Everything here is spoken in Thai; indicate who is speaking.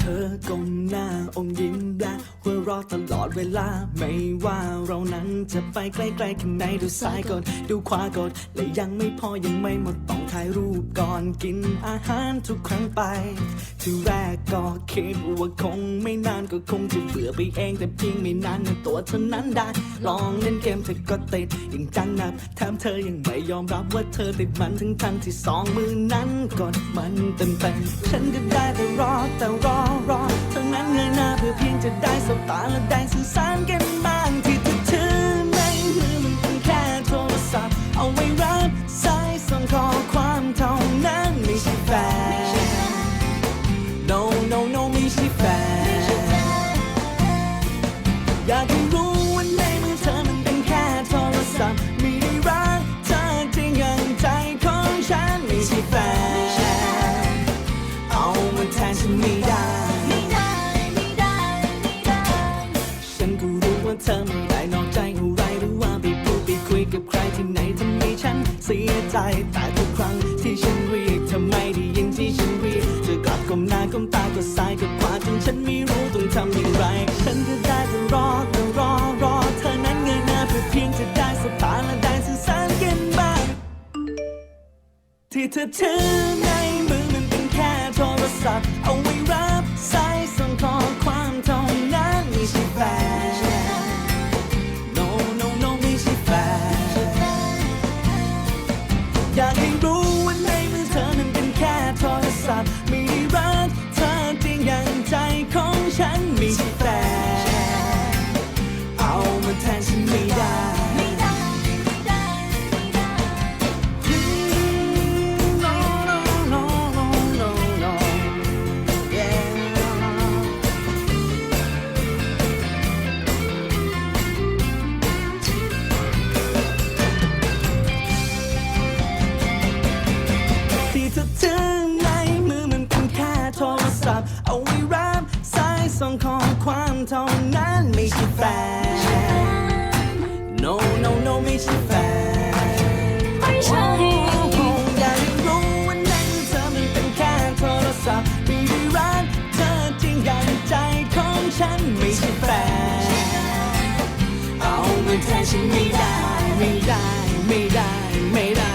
Speaker 1: เธอก้มหน้าอมยิ้มและหัวเราะตลอดเวลา ไม่ว่าเรานั้นจะไปใกล้ๆแค่ไหนดูซ้ายกอดดูขวากอดและยังไม่พอยังไม่หมดต้องถ่ายรูปก่อนกินอาหารทุกครั้งไปทีแรกก็คิดว่าคงไม่นานก็คงจะเบื่อไปเองแต่เพียงไม่นานในตัวเธอนั้นได้ ลองเล่นเกมเธอก็ติดอย่างจังนับแถมเธอยังไม่ยอมรับว่าเธอติดมันทั้งทั้งที่สองมือนั้นกดมันเต็มเต็มๆฉันก็ได้แต่รอแต่รอรอเธอนั้นเงยหน้าเพื่อเพียงจะได้สบตาและได้สื่อสารกัน ใจ แต่ทุกครั้งที่ฉันเรียกเธอไม่ได้ยินที่ฉันเรียกเธอกลับก้มหน้าก้มตาก็ซ้ายก็ขวาจนฉันไม่รู้ต้องทำอย่างไร ฉันก็ได้แต่รอแต่รอรอเธอนั้นเงยหน้าเพื่อเพียงจะได้สบตาและได้สื่อสารกันบ้างที่เธอถือในมือมันเป็นแค่โทรศัพท์เอาไว้ เท่านั้นไม่ใช่แฟน No no no ไม่ใช่แฟนไม่ใช่อยากให้รู้ว่าในมือเธอมันเป็นแค่โทรศัพท์ไม่ได้รักเธอจริงอย่างใจของฉันไม่ใช่แฟน เอามาแทนฉันไม่ได้ ไม่ได้ ไม่ได้ ไม่ได้